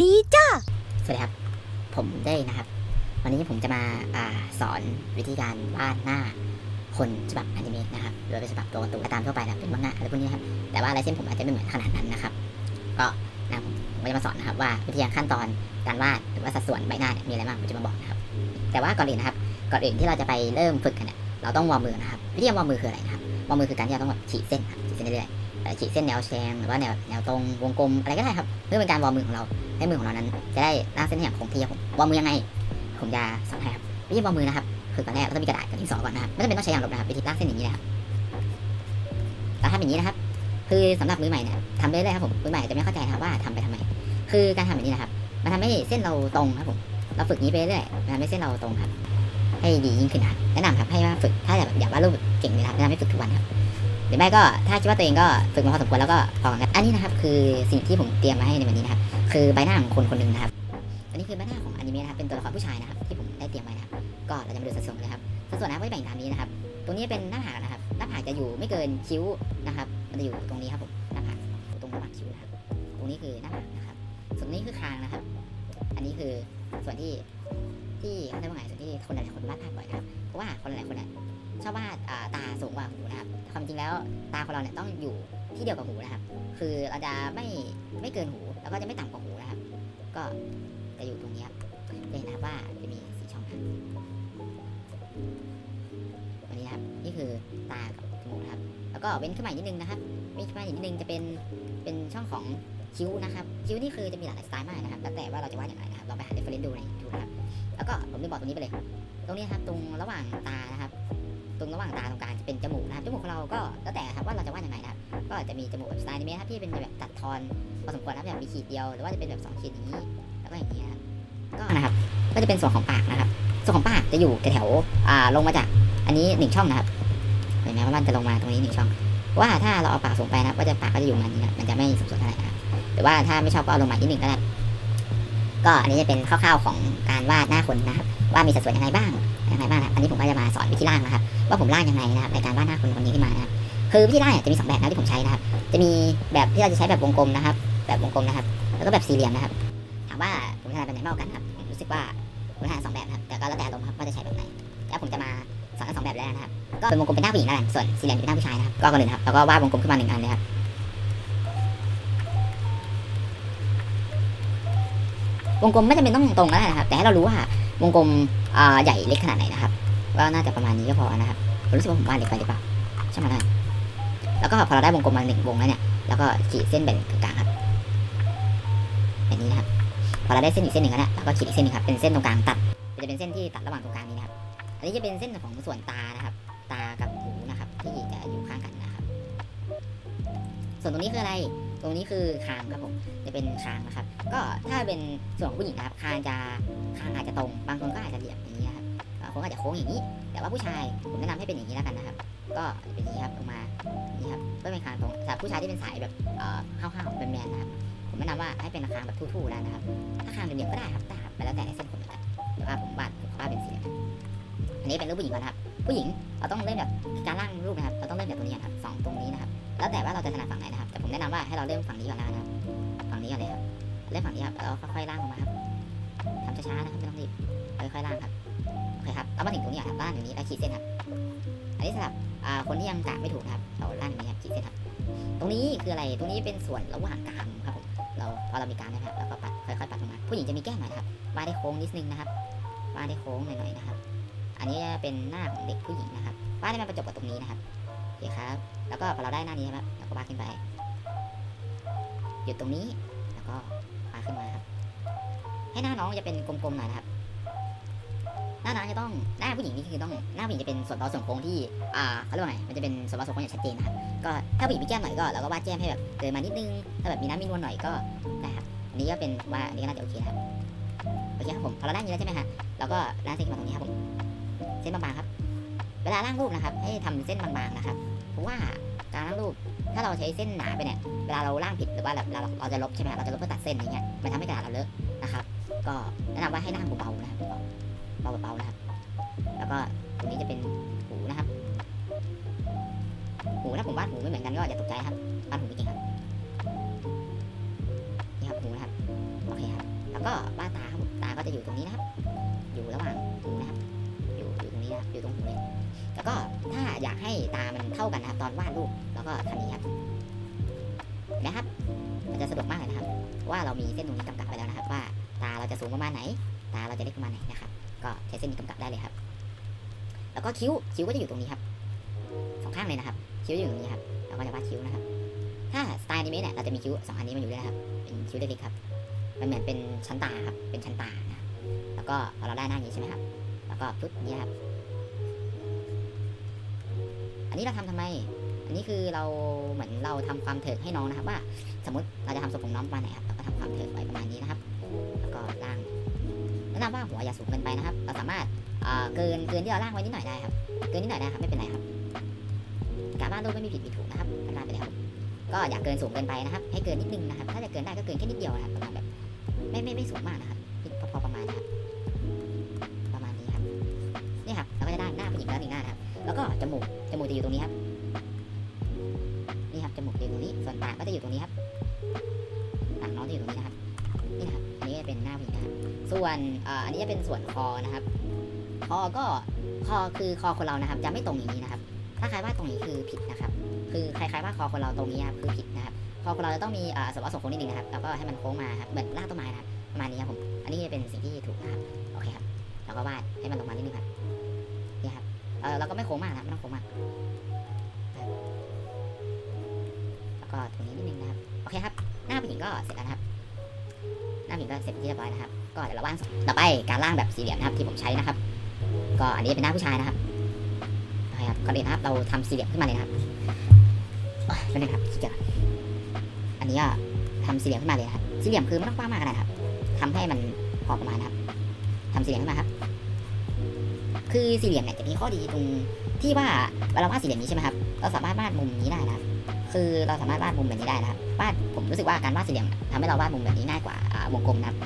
ดีจ้าสวัสดีครับ ผมได้นะครับ วันนี้ผมจะมาอาสอนวิธีการวาดหน้า คนฉบับอนิเมะนะครับโดยเป็นฉบับตัวการ์ตูนตามทั่วไปนะครับเป็นมังงะอะไรพวกนี้นะครับแต่ว่าลายเส้นผมอาจจะไม่เหมือนขนาดนั้นนะครับ ก็นะผมก็จะมาสอนนะครับว่าวิธีการขั้นตอนการวาดหรือว่าสัดส่วนใบหน้าเนี่ยมีอะไรบ้างผมจะมาบอกนะครับ แต่ว่าก่อนอื่นนะครับ ก่อนอื่นที่เราจะไปเริ่มฝึกกันเนี่ยเราต้องวอร์มมือนะครับ วิธีการวอร์มมือคืออะไรนะครับวอร์มมือคือการที่เราต้องแบบขีดเส้นขีดเส้นเรื่อยๆ ขีดเส้นแนวแชงหรือว่าแนวแนวตรงวงกลมอะไรก็ได้ครับ เพื่อเป็นการวอร์มมือของเราให้มือของเรานั้น จะได้ลากเส้นให้อย่างคงที่ครับวอร์มมือยังไง ผมจะสอนให้ครับวิธีวอร์มมือนะครับคือก่อนแรกเราต้องมีกระดาษกับดินสอก่อนนะครับไม่จำเป็นต้องใช้ยางลบนะครับวิธีลากเส้นอย่างนี้นะครับเราทำอย่างนี้นะครับ คือสำหรับมือใหม่เนี่ยทำได้เลยครับผมมือใหม่จะไม่เข้าใจครับว่าทำไปทำไมคือการทำแบบนี้นะครับ มันทำให้เส้นเราตรงครับผมเราฝึกนี้ไปเรื่อยมันทำให้เส้นเราตรงครับ ให้ดียิ่งขึ้นนะครับแนะนำครับให้ว่าฝึกถ้าแบบอยากวาดรูปเก่งเลยนะครับแนะนำให้ฝึกทุกวันครับ หรือไม่ก็ถ้าคิดว่าตัวเองก็ฝึกมาพอสมควรแล้วก็พอกันอันนี้นะครับคือสิ่งที่ผมเตรียมมาให้ในวันนี้นะครับคือใบหน้าของคนคนหนึ่งนะครับอันนี้คือใบหน้าของอนิเมะนะครับเป็นตัวละครผู้ชายนะครับที่ผมได้เตรียมไว้นะครับก็เราจะมาดูสัดส่วนนเลยครับสัดส่วนนะครับก็จะแบ่งตามนี้นะครับตรงนี้เป็นหน้าผากนะครับหน้าผากจะอยู่ไม่เกินคิ้วนะครับ มันจะอยู่ตรงนี้ครับผมหน้าผากอยู่ตรงระหว่างคิ้วนะครับตรงนี้คือหน้าผากนะครับ ส่วนนี้คือคางนะครับ อันนี้คือส่วนที่ ที่เขาเรียกว่าไงส่วนที่คนหลายๆคนวาดภาพบ่อยนะครับเพราะว่าคนหลายๆคนเนี่ยชอบวาดตาสูงกว่าหูนะครับความจริงแล้วตาของเราเนี่ยต้องอยู่ที่เดียวกับหูนะครับ คือเราจะไม่ไม่เกินหู แล้วก็จะไม่ต่ำกว่าหูนะครับ ก็จะอยู่ตรงนี้ครับจะเห็นนะครับว่าจะมีสีช่องครับวันนี้ครับนี่คือตากับจมูกนะครับ แล้วก็เว้นขึ้นมาอีกนิดนึงนะครับเว้นขึ้นมาอีกนิดนึงจะเป็นเป็นช่องของ คิ้วนะครับคิ้วนี่คือจะมีหลายสไตล์มากนะครับแล้วแต่ว่าเราจะวาดอย่างไรนะครับเราไปหาเรฟเฟรนซ์ดูในยูทูบนะครับแล้วก็ผมลืมบอกตรงนี้ไปเลย ตรงนี้ครับตรงระหว่างตานะครับ ตรงระหว่างตาตรงกลางจะเป็นจมูกนะครับจมูกของเราก็แล้วแต่ครับว่าเราจะวาดยังไงนะครับก็จะมีจมูกแบบสไตล์นี้ครับที่เป็นแบบตัดทอนพอสมควรนะครับแบบมีขีดเดียวหรือว่าจะเป็นแบบสองขีดอย่างนี้แล้วก็อย่างนี้นะครับก็นะครับก็จะเป็นส่วนของปากนะครับ ส่วนของปากจะอยู่แถวๆอ่าลงมาจากอันนี้หนึ่งช่องนะครับเห็นไหมว่ามันจะลงมาตรงนี้หนึ่งช่อง ว่าถ้าเราเอาปากสูงไปนะครับก็จะปากก็จะอยู่มาณนี้นะมันจะไม่สมส่วนเท่าไหร่นะ หรือว่าถ้าไม่ชอบก็เอาลงมาที่หนึ่งก็ได้ก็อันนี้จะเป็นคร่าวๆของการวาดหน้าคนนะครับว่ามีสัดส่วนยังไงบ้างยังไงบ้างนะครับอันนี้ผมก็จะมาสอนวิธีร่างนะครับ ว่าผมร่างยังไงนะครับในการวาดหน้าคนคนนี้ขึ้นมานะครับคือวิธีร่างจะมีสองแบบนะที่ผมใช้นะครับ จะมีแบบที่เราจะใช้แบบวงกลมนะครับ แบบวงกลมนะครับ แล้วก็แบบสี่เหลี่ยมนะครับ ถามว่าผมถนัดแบบไหนมากกว่ากันครับผมรู้สึกว่าผมถนัดสองแบบนะครับแต่ก็แล้วแต่อารมครับว่าจะใช้แบบไหนแล้วผมจะมาสอนทั้งสองแบบเลยนะครับก็เป็นวงกลมเป็นหน้าผู้หญิงนั่นแหละส่วนสี่เหลี่ยมเป็นหน้าผู้ชายนะครับก็ก่อนอื่นครับแล้วก็วาดวงกลมขึ้นมาหนึ่งอันเลยครับ วงกลมไม่จำเป็นต้องตรงก็ได้นะครับ แต่ให้เรารู้ว่าวงกลมใหญ่เล็กขนาดไหนนะครับก็น่าจะประมาณนี้ก็พอนะครับผมรู้สึกว่าผมวาดเล็กไปหรือเปล่าใช่ไหมล่ะแล้วก็พอเราได้วงกลมมาหนึ่งวงแล้วเนี่ยแล้วก็ขีดเส้นแบ่งกลางครับแบบนี้นะครับพอเราได้เส้นอีกเส้นหนึ่งแล้วเนี่ยเราก็ขีดอีกเส้นหนึงครับเป็นเส้นตรงกลางตัดจะเป็นเส้นที่ตัดระหว่างตรงกลางนี้นะครับอันนี้จะเป็นเส้นของส่วนตานะครับ ตากับหูนะครับ ที่จะอยู่ข้างกันนะครับ ส่วนตรงนี้คืออะไร ตรงนี้คือคางครับผม เป็นคางนะครับ ก็ถ้าเป็นส่วนของผู้หญิงนะครับคางจะคางอาจจะตรง บางคนก็อาจจะเหลี่ยมอย่างนี้ครับบางคนอาจจะโค้งอย่างนี้ แต่ว่าผู้ชายผมแนะนำให้เป็นอย่างนี้แล้วกันนะครับ ก็เป็นอย่างนี้ครับลงมานี้ครับเพื่อเป็นคางตรงสำหรับผู้ชายที่เป็นสายแบบเอ่อห้าวๆเป็นแมนๆนะครับผมแนะนำว่าให้เป็นคางแบบทู่ๆได้นะครับ ถ้าคางเหลี่ยมก็ได้ครับแต่ครับไปแล้วแต่ในเส้นผมเหมือนกันแต่ว่าผมวาดผมวาดเป็นสีอันนี้เป็นรูปผู้หญิงก่อนนะครับ ผู้หญิงเราต้องเริ่มแบบการร่างรูปนะครับ เราต้องเริ่มจากตรงนี้ครับสองตรงนี้นะครับ แล้วแต่ว่าเราจะถนัดฝั่งไหนนะครับ แต่ผมแนะนำว่าให้เราเริ่มฝั่งนี้ก่อนแล้วนะครับ นี้ก่อนเลยครับเริ่มฝั่งนี้ครับแล้วค่อยๆล่างลงมาครับทำช้าๆนะครับไม่ต้องรีบค่อยๆล่างครับโอเคครับเอามาถึงตรงนี้ครับล่างอย่างนี้แล้วขีดเส้นครับอันนี้สำหรับคนที่ยังกะไม่ถูกนะครับเราล่างอย่างนี้ครับขีดเส้นครับตรงนี้คืออะไรตรงนี้เป็นส่วนระหว่างกรามครับผมเราพอเรามีกรามนะครับแล้วก็ปัดค่อยๆปัดลงมาผู้หญิงจะมีแก้มหน่อยครับวาดได้โค้งนิดนึงนะครับวาดได้โค้งหน่อยๆนะครับ อันนี้เป็นหน้าของเด็กผู้หญิงนะครับวาดให้มันประจบกับตรงนี้นะครับโอเคครับ แล้วก็พอเราได้หน้านี้ครับเราก็วาดขึ้นไปหยุดตรงนี้ ก็วาขึ้นมาครับ ให้หน้าน้องจะเป็นกลมๆหน่อยนะครับ หน้าน้องจะต้องหน้าผู้หญิงนี่คือต้องหน้าผู้หญิงจะเป็นส่วนเบาส่วนโค้งที่อ่าเขาเรียกว่าไงมันจะเป็นส่วนเบาส่วนโค้งอย่างชัดเจนนะครับก็ถ้าผู้หญิงมีแก้มหน่อยก็เราก็วาดแก้มให้แบบเกินมานิดนึงถ้าแบบมีน้ำมีนวลหน่อยก็ได้ครับอันนี้ก็เป็นว่าอันนี้ก็น่าจะโอเคนะครับโอเคครับผมพอเราได้อย่างนี้แล้วใช่ไหมฮะเราก็ล่างเส้นมาตรงนี้ครับผมเส้นบางๆครับ เวลาล่างรูปนะครับ ให้ทำเส้นบางๆนะครับเพราะว่า การล่างรูปถ้าเราใช้เส้นหนาไปเนี่ยเวลาเราล่างผิดหรือว่าแบบเราเราจะลบใช่ไหมเราจะลบเพื่อตัดเส้นอะไรเงี้ยมันทำให้กระดาษเราเลอะนะครับก็แนะนำว่าให้ล่างเบาๆนะครับเบาๆเบาๆนะครับ แล้วก็ตรงนี้จะเป็นหูนะครับหูถ้าผมวาดหูไม่เหมือนกันก็อย่าตกใจครับวาดหูไม่เก่งครับนี่ครับหูนะครับโอเคครับแล้วก็วาดตาครับตาก็จะอยู่ตรงนี้นะครับ อยู่ระหว่างหูนะครับ อยู่อยู่ตรงนี้นะอยู่ตรงหูเลยแล้วก็ถ้าอยากให้ตามันเท่ากันนะครับ ตอนวาดรูปเราก็ทำนี้ครับเห็นไหมครับ มันจะสะดวกมากเลยนะครับ ว่าเรามีเส้นตรงนี้กำกับไปแล้วนะครับ ว่าตาเราจะสูงประมาณไหน ตาเราจะเล็กประมาณไหนนะครับ ก็ใช้เส้นนี้กำกับได้เลยครับ แล้วก็คิ้วคิ้วก็จะอยู่ตรงนี้ครับสองข้างเลยนะครับ คิ้วอยู่ตรงนี้ครับเราก็จะวาดคิ้วนะครับ ถ้าสไตล์อนิเมะเนี่ยเราจะมีคิ้วสองอันนี้มาอยู่ด้วยนะครับเป็นคิ้วเล็กๆครับมันเหมือนเป็นชั้นตาครับเป็นชั้นตานะแล้วก็พอเราได้หน้านี้ใช่ไหมครับ แล้วก็ปุ๊บนี้ครับ อันนี้เราทำทำไม อันนี้คือเราเหมือนเราทำความเถิดให้น้องนะครับว่า สมมติเราจะทำทรงผมน้องประมาณไหนครับเราก็ทำความเถิดไว้ประมาณนี้นะครับ แล้วก็ล่างแนะนำว่าหัวอย่าสูงเกินไปนะครับ เราสามารถเอ่อเกินเกินที่เราล่างไว้นิดหน่อยได้ครับ เกินนิดหน่อยได้ครับไม่เป็นไรครับการวาดรูปไม่มีผิดมีถูกนะครับพัฒนาไปเลยครับก็อย่าเกินสูงเกินไปนะครับ ให้เกินนิดนึงนะครับ ถ้าจะเกินได้ก็เกินแค่นิดเดียวนะครับประมาณแบบไม่ไม่ไม่สูงมากนะครับพอพอประมาณนะครับ จมูก จมูกจะอยู่ตรงนี้ครับ นี่ครับ จมูกจะอยู่ตรงนี้ ส่วนปากก็จะอยู่ตรงนี้ครับ ปากน้องจะอยู่ตรงนี้นะครับ นี่นะครับ อันนี้จะเป็นหน้าผู้หญิงนะครับ ส่วนอ,อันนี้จะเป็นส่วนคอนะครับ คอก็ คอคือคอคนเรานะครับ จะไม่ตรงอย่างนี้นะครับ ถ้าใครว่าตรงนี้คือผิดนะครับ คือใครๆว่าคอคนเราตรงนี้ครับคือผิดนะครับคอคนเราจะต้องมีเอ่อส่วนผสมโค้งนิดนึงนะครับ แล้วก็ให้มันโค้งมาครับ เหมือนรากต้นไม้นะครับประมาณนี้ครับผม อันนี้จะเป็นสิ่งที่ถูกนะครับ โอเคครับ แล้วก็วาด เออเราก็ไม่โค้งมากนะครับไม่ต้องโค้งมากแล้วก็ตรงนี้นิดนึงนะครับโอเคครับ หน้าผู้หญิงก็เสร็จแล้วนะครับ หน้าผู้หญิงก็เสร็จที่เรียบร้อยนะครับ ก็เดี๋ยวเราวาดต่อไปการร่างแบบสี่เหลี่ยมนะครับที่ผมใช้นะครับ ก็อันนี้เป็นหน้าผู้ชายนะครับโอเคครับก่อนอื่นนะครับ เราทำสี่เหลี่ยมขึ้นมาเลยนะครับโอ้ยเป็นไงครับสุดยอดอันนี้ก็ทำสี่เหลี่ยมขึ้นมาเลยครับสี่เหลี่ยมคือไม่ต้องกว้างมากก็ได้นะครับทำให้มันพอประมาณนะครับทำสี่เหลี่ยมขึ้นมาครับ คือสี่เหลี่ยมเนี่ยจะมีข้อดีตรงที่ว่าเวลาวาดสี่เหลี่ยมนี้ใช่ไหมครับเราสามารถวาดมุมนี้ได้นะครับคือเราสามารถวาดมุมแบบนี้ได้นะครับวาดผมรู้สึกว่าการวาดสี่เหลี่ยมทำให้เราวาดมุมแบบนี้ง่ายกว่าวงกลมนะครับ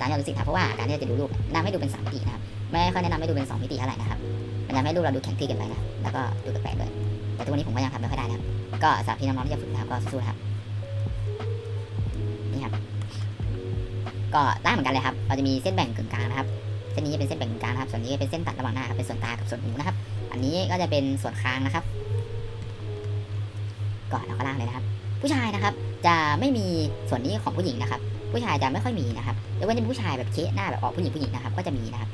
ตามที่เรารู้สึกครับเพราะว่าการที่จะดูรูปนะนำให้ดูเป็นสามมิตินะครับไม่ค่อยแนะนำให้ดูเป็นสองมิติเท่าไหร่นะครับมันจะทำให้รูปเราดูแข็งทื่อเกินไปนะแล้วก็ดูแปลกๆด้วยแต่ทุกวันนี้ผมก็ยังทำไม่ค่อยได้นะครับก็สำหรับพี่น้องๆที่จะฝึกนะครับก็สู้ๆนะครับนี่ครับก็ได้เหมือนกันเลยครับ เราจะมีเส้นแบ่งกึ่งกลางนะครับ เส้นนี้จะเป็นเส้นแบ่งกึ่งกลางนะครับ ส่วนนี้เป็นเส้นตัดระหว่างหน้าครับ เป็นส่วนตากับส่วนหูนะครับ อันนี้ก็จะเป็นส่วนคางนะครับ ก่อนเราก็ล่างเลยนะครับ ผู้ชายนะครับจะไม่มีส่วนนี้ของผู้หญิงนะครับ ผู้ชายจะไม่ค่อยมีนะครับยกเว้นจะเป็นผู้ชายแบบเคะหน้าแบบออกผู้หญิงผู้หญิงนะครับ ก็จะมีนะครับ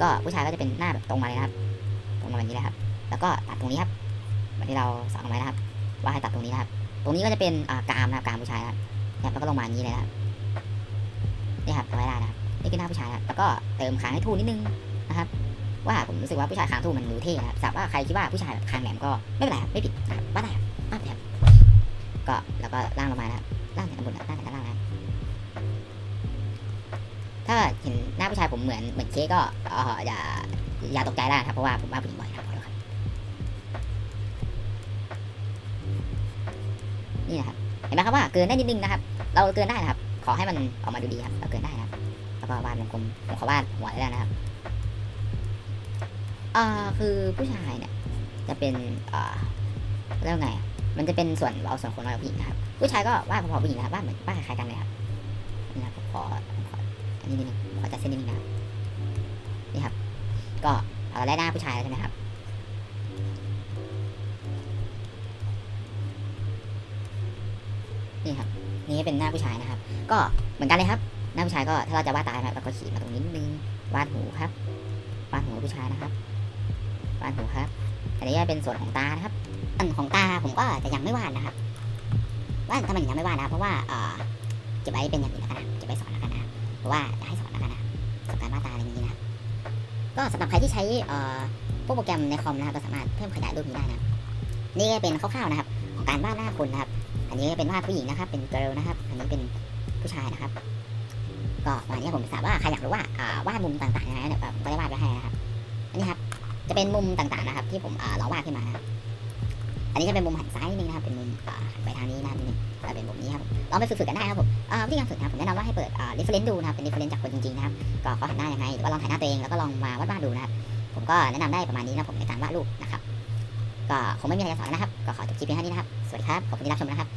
ก็ผู้ชายก็จะเป็นหน้าแบบตรงมาเลยนะครับ ตรงมาแบบนี้นะครับ แล้วก็ตัดตรงนี้ครับเหมือนที่เราสอนเอาไว้นะครับ ว่าให้ตัดตรงนี้นะครับ ตรงนี้ก็จะเป็นกามนะครับกามผู้ชายนะครับเนี่ยแล้วก็ลงมาอย่างนี้เลยนะครับนี่ครับเอาไว้ได้นะครับ นี่คือหน้าผู้ชายครับแล้วก็เติมคางให้ทู่นิดนึงนะครับว่าผมรู้สึกว่าผู้ชายคางทู่มันดูเท่นะครับสับว่าใครคิดว่าผู้ชายคางแหลมก็ไม่เป็นไรครับไม่ผิดนะครับว่าได้ครับว่าไปครับก็แล้วก็ล่างลงมานะครับล่างจากด้านบนนะล่างจากด้านล่างนะครับถ้าเห็นหน้าผู้ชายผมเหมือนเหมือนเค้กก็ออย่าอย่าตกใจได้นะครับเพราะว่าผมว่าผู้หญิงบ่อยนะครับขอโทษครับนี่นะครับเห็นไหมครับว่าเกินได้นิดนึงนะครับ เราเกินได้นะครับ ขอให้มันออกมาดูดีครับเราเกินได้นะครับ แล้วก็วาดวงกลมผมขอวาดหัวได้แล้วนะครับอ่าคือผู้ชายเนี่ย จะเป็นอ่าเรียกว่าไง มันจะเป็นส่วนเราส่วนคนเราผู้หญิงนะครับ ผู้ชายก็วาดพอๆผู้หญิงนะครับวาดเหมือนวาดคล้ายๆกันเลยครับนี่นะครับขอขออันนี้นิดนึงขอจัดเส้นนิดนึงนะครับนี่ครับ ก็เราได้หน้าผู้ชายแล้วใช่ไหมครับนี่ครับ นี่เป็นหน้าผู้ชายนะครับ ก็เหมือนกันเลยครับ หน้าผู้ชายก็ถ้าเราจะวาดตานะเราก็ขีดมาตรงนี้นิดนึงวาดหูครับวาดหูผู้ชายนะครับวาดหูครับอันนี้จะเป็นส่วนของตานะครับอันของตาผมก็จะยังไม่วาดนะครับว่าทำไมยังไม่วาดนะเพราะว่าเออเก็บไว้เป็นอย่างอื่นแล้วกันนะเก็บไว้สอนแล้วกันนะครับเพราะว่าจะให้สอนแล้วกันนะสำหรับการวาดตาอะไรอย่างนี้นะก็สำหรับใครที่ใช้เอ่อพวกโปรแกรมในคอมนะครับก็สามารถเพิ่มขยายรูปนี้ได้นะนี่ก็เป็นคร่าวๆนะครับ ของการวาดหน้าคนนะครับ อันนี้เป็นวาดผู้หญิงนะครับ เป็นเกิร์ลนะครับ อันนี้เป็นผู้ชายนะครับ ก็วันนี้ผมทราบว่าใครอยากรู้ว่าอ่าวาดมุมต่างๆยังไงเนี่ยก็ได้วาดไว้ให้นะครับอันนี้ครับจะเป็นมุมต่างๆนะครับ ที่ผมลองวาดขึ้นมานะครับอันนี้จะเป็นมุมหันซ้ายนิดนึงนะครับ เป็นมุมหันไปทางนี้นะครับนิดนึงแล้วเป็นมุมนี้ครับลองไปฝึกๆกันได้ครับผมอ่าวิธีการฝึกนะครับผมแนะนำว่าให้เปิดอ่า reference ดูนะครับเป็น reference จากคนจริงๆนะครับก็เขาหันหน้ายังไงหรือว่าลองถ่ายหน้าตัวเองแล้วก็ลองมาวาดๆดูนะครับผมก็แนะนำได้ประมาณนี้นะผมในการวาดรูปนะครับก็คงไม่มีอะไรจะสอนนะครับ ก็ขอจบคลิปเพียงเท่านี้นะครับ สวัสดีครับ ขอบคุณที่รับชมนะครับ